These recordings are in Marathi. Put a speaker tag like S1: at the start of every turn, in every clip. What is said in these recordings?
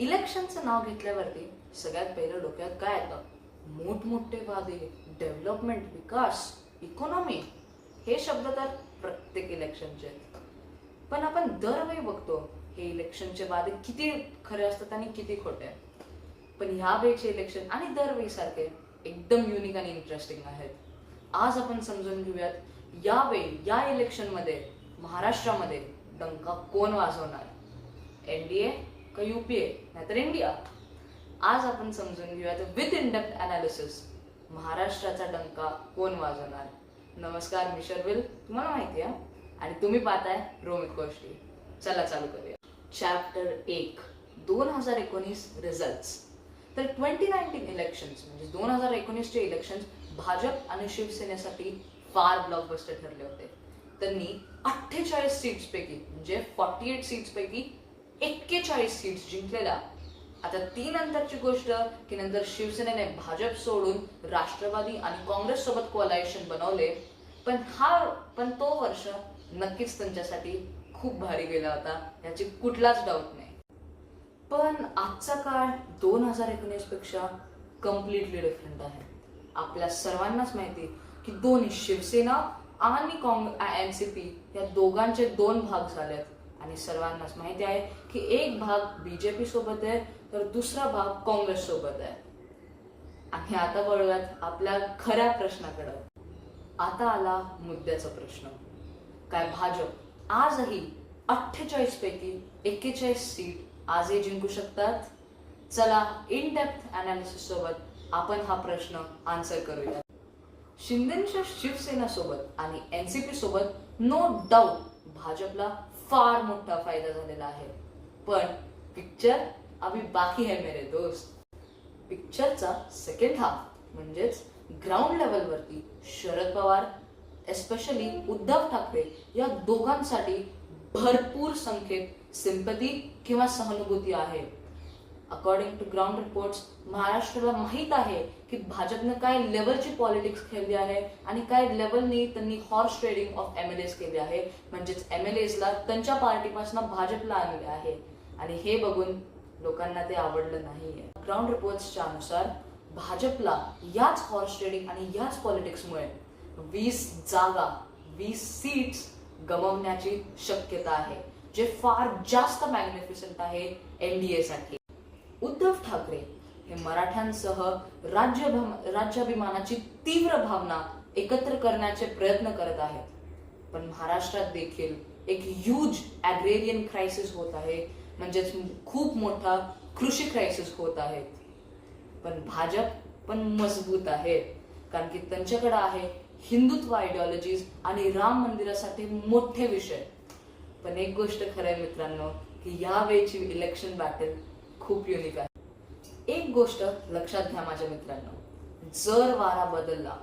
S1: इलेक्शनचं नाव घेतल्यावरती सगळ्यात पहिलं डोक्यात काय येतं मोठमोठे वादे डेव्हलपमेंट विकास इकॉनॉमी हे शब्द तर प्रत्येक इलेक्शनचे आहेत. पण आपण दरवेळी बघतो हे इलेक्शनचे वादे किती खरे असतात आणि किती खोटे पण ह्या वेळचे इलेक्शन आणि दरवेळी सारखे एकदम युनिक आणि इंटरेस्टिंग आहेत. आज आपण समजून घेऊयात यावेळी या इलेक्शनमध्ये महाराष्ट्रामध्ये डंका कोण वाजवणार? एनडीए का युपीए नाहीतर इंडिया आज आपण समजून घेऊयात विथ इंडक्ट अनालिसिस महाराष्ट्राचा डंका कोण वाजवणार? नमस्कार मी शर्विल. तुम्हाला माहिती आहे? आणि तुम्ही पाहताय रोमित गोष्टी. चला चालू करूया. चॅप्टर एक दोन हजार एकोणीस रिझल्ट तर ट्वेंटी नाईन्टीन इलेक्शन्स म्हणजे दोन हजार एकोणीसचे इलेक्शन्स भाजप आणि शिवसेनेसाठी फार ब्लॉकबस्टर ठरले होते. त्यांनी अठ्ठेचाळीस सीट्सपैकी म्हणजे फॉर्टी एट सीट्स पैकी एक्केचाळीस सीट्स जिंकलेल्या. आता ती नंतरची गोष्ट की नंतर शिवसेनेने भाजप सोडून राष्ट्रवादी आणि काँग्रेस सोबत कोलायशन बनवले. पण हा पण तो वर्ष नक्कीच त्यांच्यासाठी खूप भारी गेला होता याची कुठलाच डाऊट नाही. पण आजचा काळ दोन हजार एकोणीसपेक्षा कम्प्लिटली डिफरंट आहे. आपल्या सर्वांनाच माहिती की दोन्ही शिवसेना आणि काँग्रेस एन सी पी या दोघांचे दोन भाग झाले आहेत आणि सर्वांनाच माहिती आहे की एक भाग बीजेपी सोबत आहे तर दुसरा भाग काँग्रेस सोबत आहे. आणि आता वळूयात आपल्या खऱ्या प्रश्नाकडे. आता आला मुद्द्याचा प्रश्न. काय भाजप आजही अठ्ठेचाळीस पैकी एक्केचाळीस सीट आजही जिंकू शकतात? चला इन डेप्थ अनालिसिस सोबत आपण हा प्रश्न आन्सर करूया. शिंदेच्या शिवसेना सोबत आणि एनसीपी सोबत नो डाऊट भाजपला फार मोठा फायदा झालेला आहे. पण पिक्चर अभी बाकी है मेरे दोस्त. पिक्चरचा सेकंड हाफ म्हणजेच ग्राउंड लेवलवरती शरद पवार एस्पेशली उद्धव ठाकरे या दोघांसाठी भरपूर संख्येत सिंपती किंवा सहानुभूती आहे. अकॉर्डिंग टू ग्राउंड रिपोर्ट्स महाराष्ट्राला माहीत आहे की भाजपनं काय लेवलची पॉलिटिक्स खेळली आहे आणि काय लेवलनी त्यांनी horse trading of M L S केली आहे. म्हणजेच एम एल एसला त्यांच्या पार्टीपासून भाजपला आणले आहे. आणि हे बघून लोकांना ते आवडलं नाहीये. ग्राउंड रिपोर्ट्सच्या अनुसार भाजपला याच हॉर्स ट्रेडिंग आणि याच पॉलिटिक्समुळे वीस जागा वीस सीट्स गमवण्याची शक्यता आहे जे फार जास्त मॅग्निफिसंट आहे एनडीए साठी. उद्धव ठाकरे हे मराठ्यांसह राज्य राज्याभिमानाची तीव्र भावना एकत्र करण्याचे प्रयत्न करत आहेत. पण महाराष्ट्रात देखील एक ह्यूज ॲग्रेरियन क्रायसिस होत आहे. म्हणजेच खूप मोठा कृषी क्रायसिस होत आहे. पण भाजप पण मजबूत आहे. कारण की त्यांच्याकडे आहे हिंदुत्व आयडिओलॉजीज आणि राम मंदिरासाठी मोठे विषय. पण एक गोष्ट खरं आहे मित्रांनो की या वेळची इलेक्शन बॅटल खूप युनिक आहे. एक गोष्ट लक्षात घ्या माझ्या मित्रांनो. जर वारा बदलला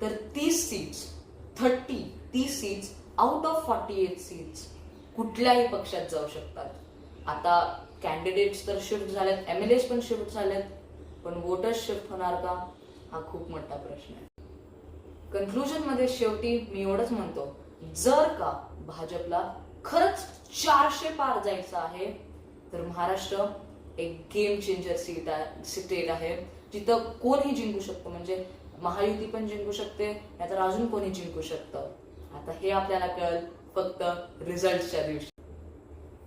S1: तर तीस सीट्स थर्टी तीस seats out of forty eight seats कुठल्याही पक्षात जाऊ शकतात. आता कॅन्डिडेट्स तर शिफ्ट झालेत एम एल एस पण शिफ्ट झालेत पण वोटर्स शिफ्ट होणार का? हा खूप मोठा प्रश्न आहे. कन्क्लुजनमध्ये शेवटी मी एवढंच म्हणतो जर का भाजपला खरंच चारशे पार जायचं आहे तर महाराष्ट्र एक गेम चेंजर सीट आहे स्टेट आहे. जिथं कोणही जिंकू शकतो. म्हणजे महायुती पण जिंकू शकते नाहीतर अजून कोणी जिंकू शकतं. आता हे आपल्याला कळेल फक्त रिझल्टच्या दिवशी.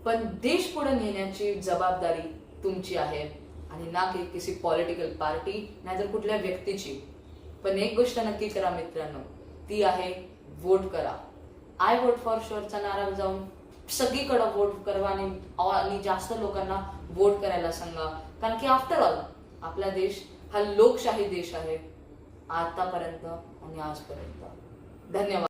S1: पण देश पुढे नेण्याची जबाबदारी तुमची आहे. आणि ना की किसी पॉलिटिकल पार्टी नाहीतर कुठल्या व्यक्तीची. पण एक गोष्ट नक्की करा मित्रांनो ती आहे वोट करा. आय वोट फॉर शुअरचा नारा जाऊन सगळीकडे वोट करवा आणि जास्त लोकांना वोट करायला सांगा. कारण की आफ्टर ऑल आपला देश हा लोकशाही देश आहे आतापर्यंत आणि आजपर्यंत. धन्यवाद.